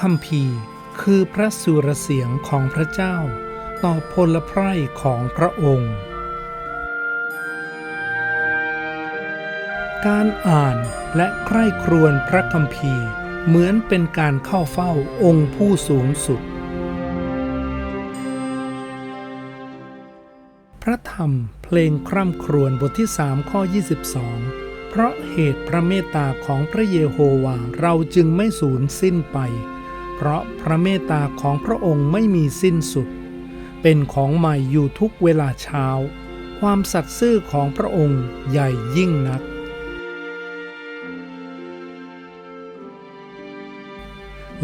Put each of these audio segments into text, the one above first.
คัมภีร์คือพระสุรเสียงของพระเจ้า ต่อพลไพร่ของพระองค์ การอ่านและใคร่ครวญพระคัมภีร์เหมือนเป็นการเข้าเฝ้าองค์ผู้สูงสุด พระธรรมเพลงคร่ำครวญบทที่ 3 ข้อ 22 เพราะเหตุพระเมตตาของพระเยโฮวาเราจึงไม่สูญสิ้นไป เพราะพระเมตตาของพระองค์ไม่มีสิ้นสุด เป็นของใหม่อยู่ทุกเวลาเช้า ความสัตย์ซื่อของพระองค์ใหญ่ยิ่งนัก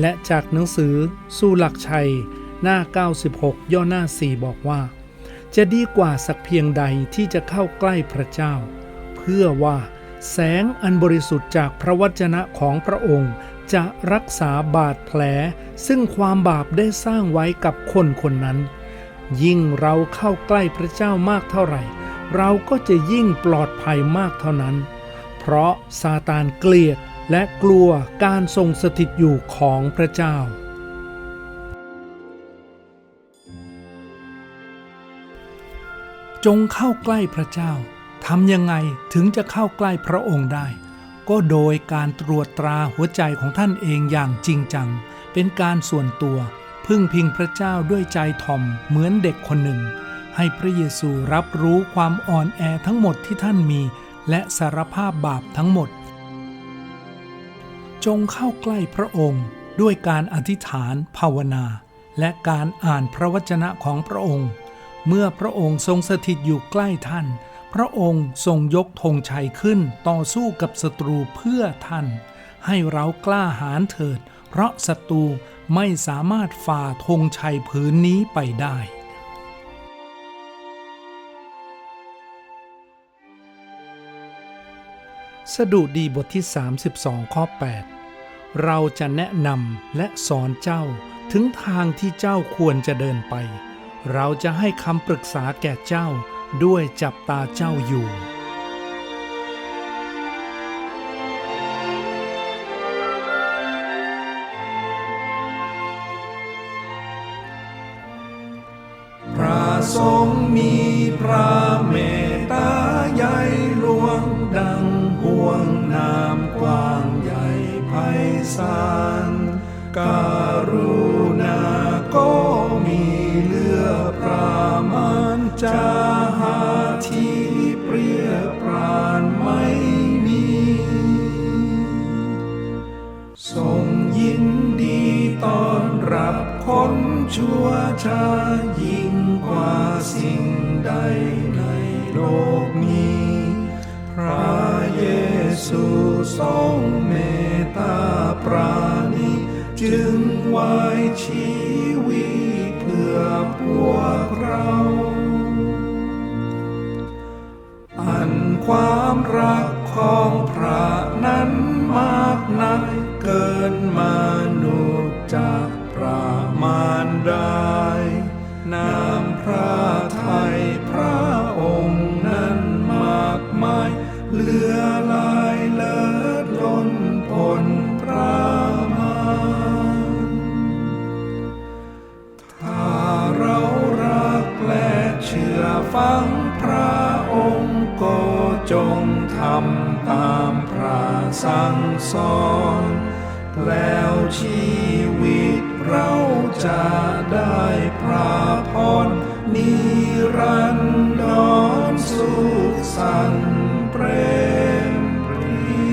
และจากหนังสือสู้หลักชัย หน้า 96 ย่อหน้า 4 บอกว่า จะดีกว่าสักเพียงใดที่จะเข้าใกล้พระเจ้า เพื่อว่าแสงอันบริสุทธิ์จากพระวจนะของพระองค์ จะรักษาบาดแผล ซึ่งความบาปได้สร้างไว้กับคนคนนั้น ยิ่งเราเข้าใกล้พระเจ้ามากเท่าไหร่ เราก็จะยิ่งปลอดภัยมากเท่านั้น เพราะซาตานเกลียดและกลัวการทรงสถิตอยู่ของพระเจ้า จงเข้าใกล้พระเจ้าทำยังไงถึงจะเข้าใกล้พระองค์ได้ ก็โดยการตรวจตราหัวใจของท่านเองอย่างจริงจัง เป็นการส่วนตัว พึ่งพิงพระเจ้าด้วยใจถ่อมเหมือนเด็กคนหนึ่ง ให้พระเยซูรับรู้ความอ่อนแอทั้งหมดที่ท่านมี และสารภาพบาปทั้งหมด จงเข้าใกล้พระองค์ด้วยการอธิษฐานภาวนา และการอ่านพระวจนะของพระองค์ เมื่อพระองค์ทรงสถิตอยู่ใกล้ท่าน พระองค์ทรงยกธงชัยขึ้นต่อสู้กับศัตรูเพื่อท่าน ให้เรากล้าหาญเถิด เพราะศัตรูไม่สามารถฝ่าธงชัยผืนนี้ไปได้สดุดีบทที่ 32 ข้อ 8 เราจะแนะนำและสอนเจ้าถึงทางที่เจ้าควรจะเดินไป เราจะให้คำปรึกษาแก่เจ้า ด้วยจับตาเจ้าอยู่ พระทรงมีพระเมตตาใหญ่หลวงดังห่วงน้ำกว้างใหญ่ไพศาลการุณาก็มีเลือประมาณจะหา ว้ สั่งสอน แล้วชีวิตเราจะได้พระพรนิรันดรสุขสันต์เปรมปรี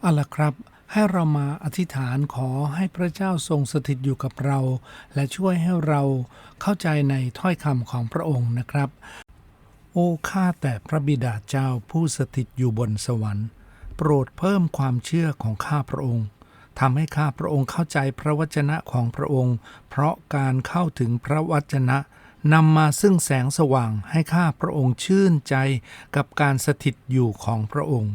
เอาละครับให้เรามาอธิษฐานขอให้พระเจ้าทรงสถิตอยู่กับเรา และช่วยให้เราเข้าใจในถ้อยคำของพระองค์นะครับ โอ้ข้าแต่พระบิดาเจ้าผู้สถิตอยู่บนสวรรค์ โปรดเพิ่มความเชื่อของข้าพระองค์ทำให้ข้าพระองค์เข้าใจพระวจนะของพระองค์ เพราะการเข้าถึงพระวจนะนำมาซึ่งแสงสว่างให้ข้าพระองค์ชื่นใจกับการสถิตอยู่ของพระองค์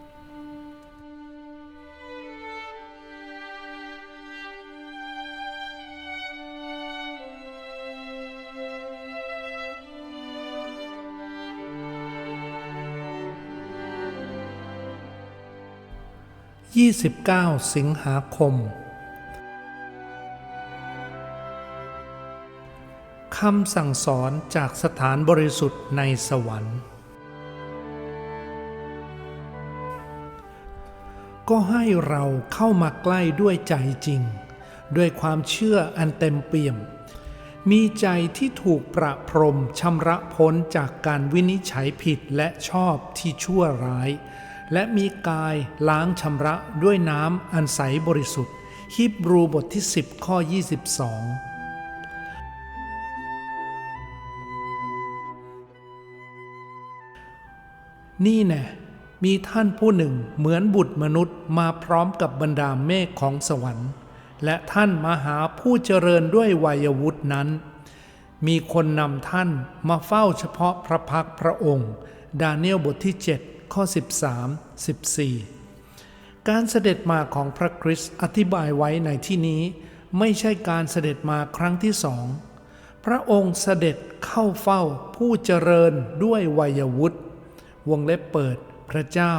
29 สิงหาคม คำสั่งสอนจากสถานบริสุทธิ์ในสวรรค์ ก็ให้เราเข้ามาใกล้ด้วยใจจริง ด้วยความเชื่ออันเต็มเปี่ยม มีใจที่ถูกประพรมชำระพ้นจากการวินิจฉัยผิดและชอบที่ชั่วร้าย และมีกายล้างชำระด้วยน้ำอันใสบริสุทธิ์ฮีบรูบทที่ 10 ข้อ 22นี่แน่มีท่านผู้หนึ่งเหมือนบุตรมนุษย์มาพร้อมกับบรรดาเมฆของสวรรค์ และท่านมาหาผู้เจริญด้วยวัยวุฒินั้น มีคนนำท่านมาเฝ้าเฉพาะพระพักพระองค์ ดาเนียลบทที่ 7 ข้อ 13 14 การเสด็จมาของพระคริสต์อธิบายไว้ในที่นี้ไม่ใช่การเสด็จมาครั้งที่สอง พระองค์เสด็จเข้าเฝ้าผู้เจริญด้วยวัยวุฒิวงเล็บเปิด พระเจ้า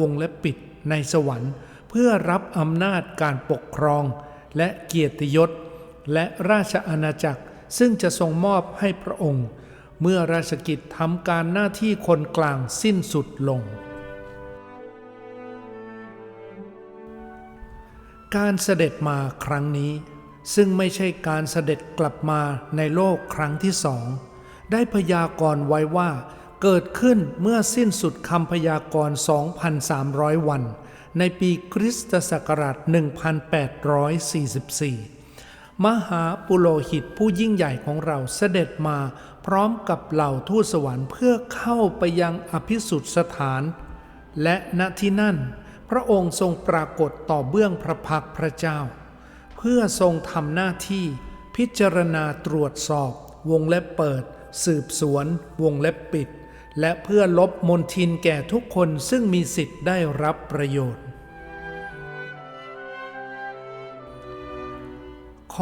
วงเล็บปิด ในสวรรค์ เพื่อรับอำนาจการปกครอง และเกียรติยศ และราชอาณาจักรซึ่งจะทรงมอบให้พระองค์ เมื่อราชกิจทำการหน้าที่คนกลางสิ้นสุดลง การเสด็จมาครั้งนี้ ซึ่งไม่ใช่การเสด็จกลับมาในโลกครั้งที่สอง ได้พยากรณ์ไว้ว่าเกิดขึ้นเมื่อสิ้นสุดคำพยากรณ์ 2,300 วัน ในปีคริสตศักราช 1844 มหาปุโรหิตผู้ยิ่งใหญ่ของเราเสด็จมา พร้อมกับเหล่าทูตสวรรค์เพื่อเข้าไปยังอภิสุทธสถาน และณที่นั่น พระองค์ทรงปรากฏต่อเบื้องพระพักพระเจ้า เพื่อทรงทำหน้าที่ พิจารณาตรวจสอบ วงเล็บเปิด สืบสวน วงเล็บปิด และเพื่อลบมนทินแก่ทุกคนซึ่งมีสิทธิ์ได้รับประโยชน์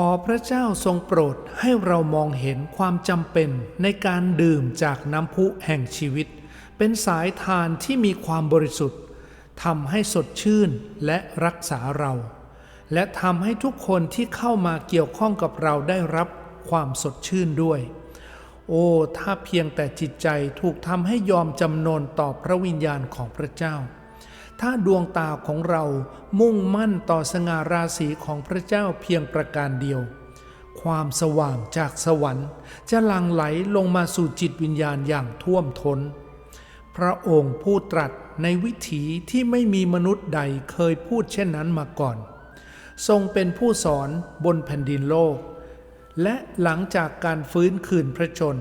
ขอพระเจ้าทรงโปรดให้เรามองเห็นความจำเป็นในการดื่มจากน้ำพุแห่งชีวิต เป็นสายทานที่มีความบริสุทธิ์ทำให้สดชื่นและรักษาเรา และทำให้ทุกคนที่เข้ามาเกี่ยวข้องกับเราได้รับความสดชื่นด้วย โอ้ ถ้าเพียงแต่จิตใจถูกทำให้ยอมจำนนต่อพระวิญญาณของพระเจ้า ถ้าดวงตาของเรามุ่งมั่นต่อสง่าราศีของพระเจ้าเพียงประการเดียว ความสว่างจากสวรรค์ จะหลั่งไหลลงมาสู่จิตวิญญาณอย่างท่วมทน้น พระองค์ผู้ตรัสในวิถีที่ไม่มีมนุษย์ใดเคยพูดเช่นนั้นมาก่อน ทรงเป็นผู้สอนบนแผ่นดินโลก และหลังจากการฟื้นคืนพระชน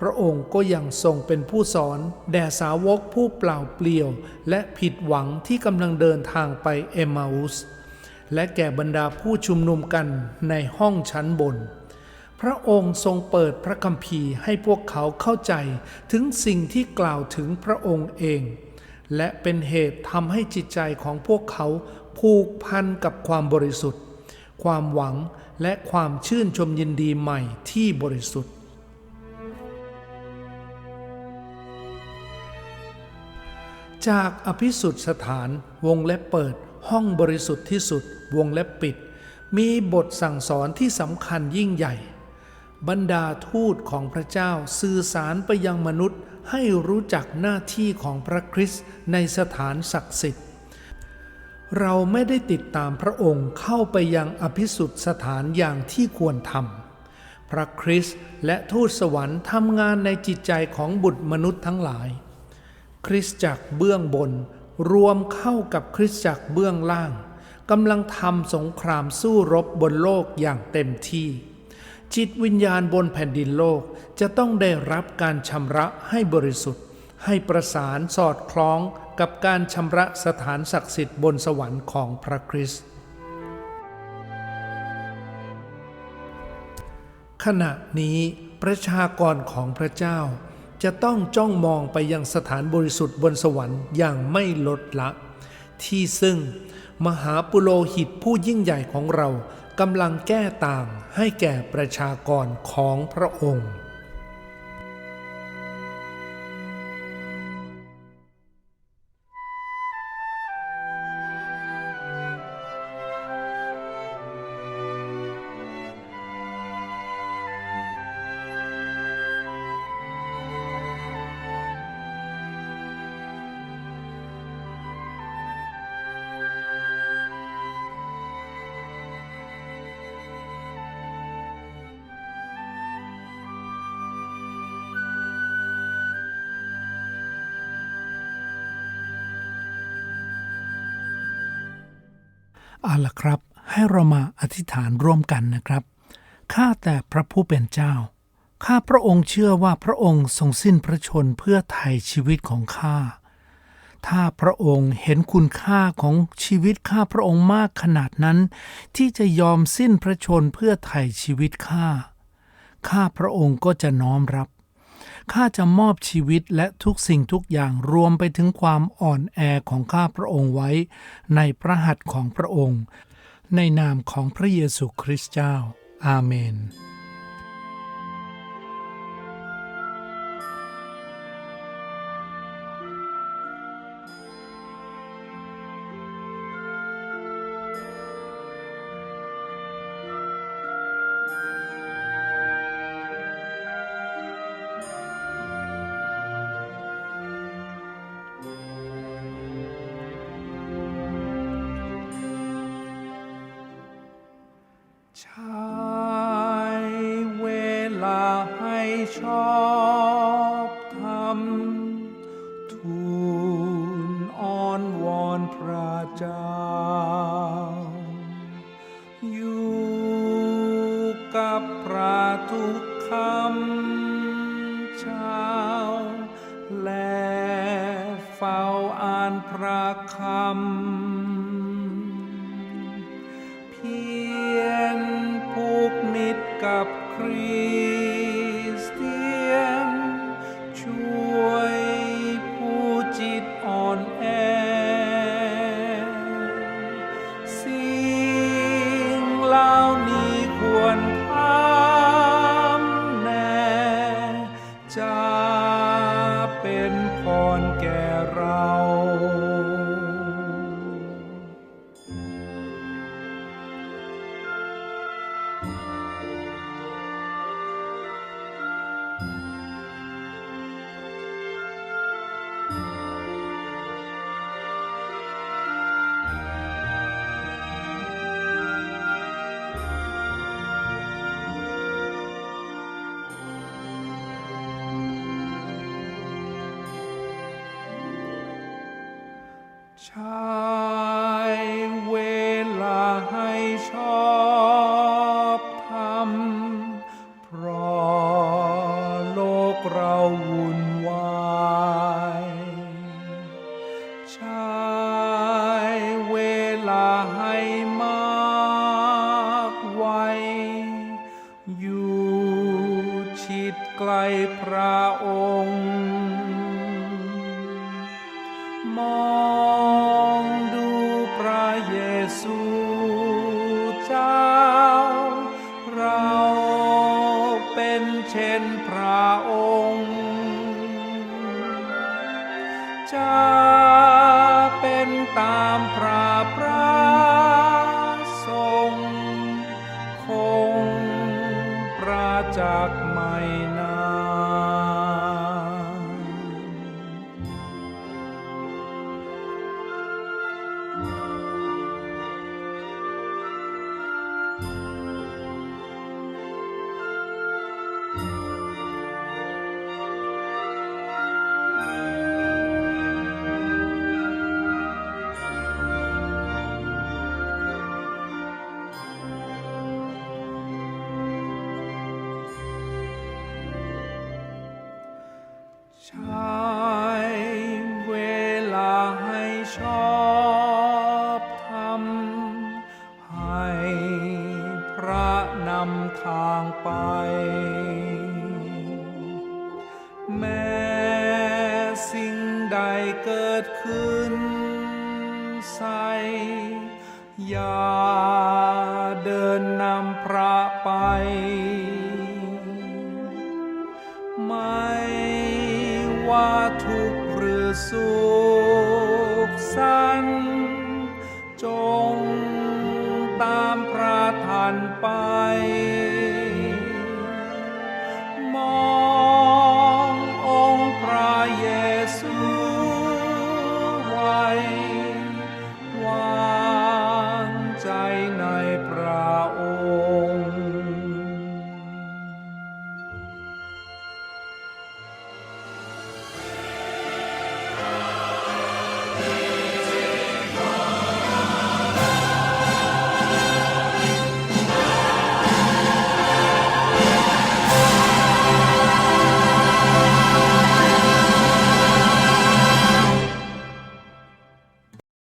พระองค์ก็ยังทรงเป็นผู้สอน แด่สาวกผู้เปล่าเปลี่ยว และผิดหวังที่กำลังเดินทางไปเอมาอุส และแก่บรรดาผู้ชุมนุมกันในห้องชั้นบน พระองค์ทรงเปิดพระคัมภีร์ให้พวกเขาเข้าใจถึงสิ่งที่กล่าวถึงพระองค์เอง และเป็นเหตุทำให้จิตใจของพวกเขาผูกพันกับความบริสุทธิ์ ความหวังและความชื่นชมยินดีใหม่ที่บริสุทธิ์ จากอภิสุทธสถานวงเล็บเปิด ห้องบริสุทธิ์ที่สุด วงเล็บปิด มีบทสั่งสอนที่สำคัญยิ่งใหญ่ บรรดาทูตของพระเจ้าสื่อสารไปยังมนุษย์ให้รู้จักหน้าที่ของพระคริสต์ในสถานศักดิ์สิทธิ์ เราไม่ได้ติดตามพระองค์เข้าไปยังอภิสุทธสถานอย่างที่ควรทำพระคริสต์และทูตสวรรค์ทำงานในจิตใจของบุตรมนุษย์ทั้งหลาย คริสตจักรเบื้องบน รวมเข้ากับคริสตจักรเบื้องล่างกำลังทำสงครามสู้รบบนโลกอย่างเต็มที่ จิตวิญญาณบนแผ่นดินโลกจะต้องได้รับการชำระให้บริสุทธิ์ ให้ประสานสอดคล้องกับการชำระสถานศักดิ์สิทธิ์บนสวรรค์ของพระคริสต์ขณะนี้ประชากรของพระเจ้า จะต้องจ้องมองไปยังสถานบริสุทธิ์บนสวรรค์อย่างไม่ลดละ ที่ซึ่งมหาปุโรหิตผู้ยิ่งใหญ่ของเรากำลังแก้ต่างให้แก่ประชากรของพระองค์ เอาละครับ ให้เรามาอธิษฐานร่วมกันนะครับข้าแต่พระผู้เป็นเจ้า ข้าพระองค์เชื่อว่าพระองค์ทรงสิ้นพระชนเพื่อไถ่ชีวิตของข้า ถ้าพระองค์เห็นคุณค่าของชีวิตข้าพระองค์มากขนาดนั้น ที่จะยอมสิ้นพระชนเพื่อไถ่ชีวิตข้า ข้าพระองค์ก็จะน้อมรับ ข้าจะมอบชีวิตและทุกสิ่งทุกอย่างรวมไปถึงความอ่อนแอของข้าพระองค์ไว้ ในพระหัตถ์ของพระองค์ ในนามของพระเยซูคริสต์เจ้า อาเมน ใช้เวลาให้ชอบธรรมทูลอ้อนวอนพระเจ้า อยู่กับพระทุกคำเช้า และเฝ้าอ่านพระคำ กับคริ ใจะเป็นตามพระ เกิดขึ้นใส่อย่าเดินนำพระไป ไม่ว่าทุกข์หรือสุขสันจงตามพระทันไป